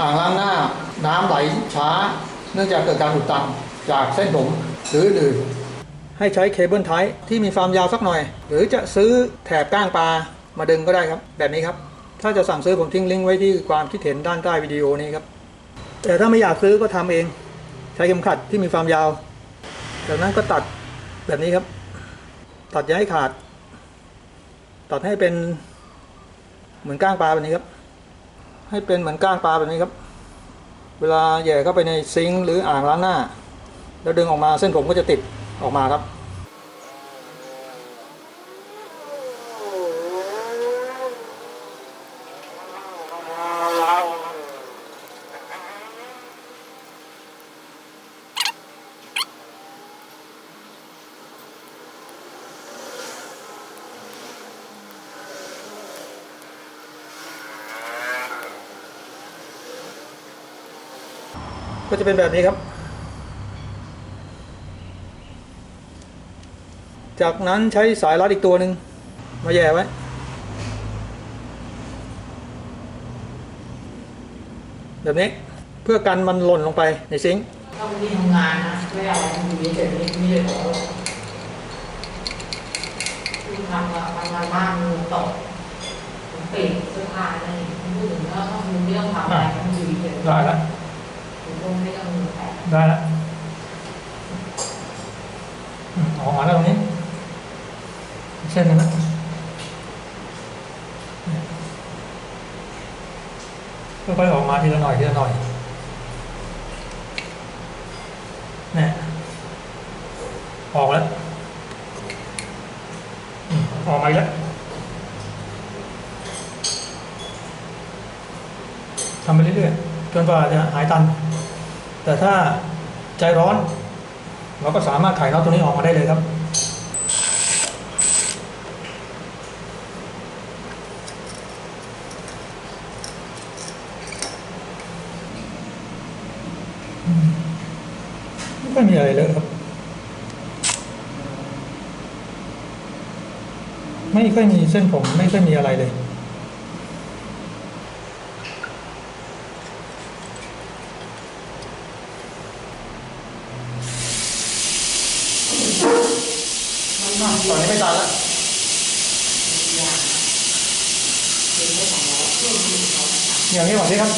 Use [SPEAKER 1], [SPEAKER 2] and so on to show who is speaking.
[SPEAKER 1] อ่างล้างหน้าน้ำไหลช้า เนื่องจากเกิดการอุดตันจากเส้นผมหรืออื่นให้ใช้เคเบิลไทที่มีความยาวสักหน่อย หรือจะซื้อแถบก้างปลามาดึงก็ได้ครับ แบบนี้ครับ ถ้าจะสั่งซื้อผมทิ้งลิงก์ไว้ที่ความคิดเห็นด้านใต้วิดีโอนี้ครับ แต่ถ้าไม่อยากซื้อก็ทำเอง ใช้เข็มขัดที่มีความยาว จากนั้นก็ตัดแบบนี้ครับ ตัดย่าให้ขาด ตัดให้เป็นเหมือนก้างปลาแบบนี้ครับ ให้เป็นเหมือนก้างปลาแบบนี้ครับ เวลาแย่เข้าไปในซิงค์หรืออ่างล้างหน้า แล้วดึงออกมาเส้นผมก็จะติดออกมาครับ ก็จะเป็นแบบนี้ครับ จากนั้นใช้สายรัดอีกตัวหนึ่งมาแย่ไว้แบบนี้เพื่อกันมันหล่นลงไปในซิงค์
[SPEAKER 2] ถ้าวันนี้ทำงานนะไม่เอาอยู่เฉยๆไม่ไม่ได้ขอคือทำอะทำงานบ้านมือตกผมปิดเสื้อผ้าอะไรผมพูดถึงว่าถ้าคุณไม่องทำอะไรคุณอยู่เฉย
[SPEAKER 1] ได้แล้ว
[SPEAKER 2] ๆคุณก็ไม่ต้องแตะ
[SPEAKER 1] ได้แล้วออกมาแล้วตรงนี้เส้นนึงนะค่อยๆออกมาทีละหน่อยทีละหน่อยนี่ออกแล้ว อออกมาอีกแล้วทำไปเรื่อยๆจนกว่าจะหายตัน แต่ถ้าใจร้อน เราก็สามารถไขน็อตตัวนี้ออกมาได้เลยครับ ไม่ค่อยมีอะไรเลยครับ ไม่ค่อยมีเส้นผมไม่ค่อยมีอะไรเลย
[SPEAKER 2] มันนอน
[SPEAKER 1] ตอนนี้ไม่ตันแล้ว
[SPEAKER 2] เป็นไม่ของเราเพื่อนที่เขา
[SPEAKER 1] อย่างนี้หวังดีครับ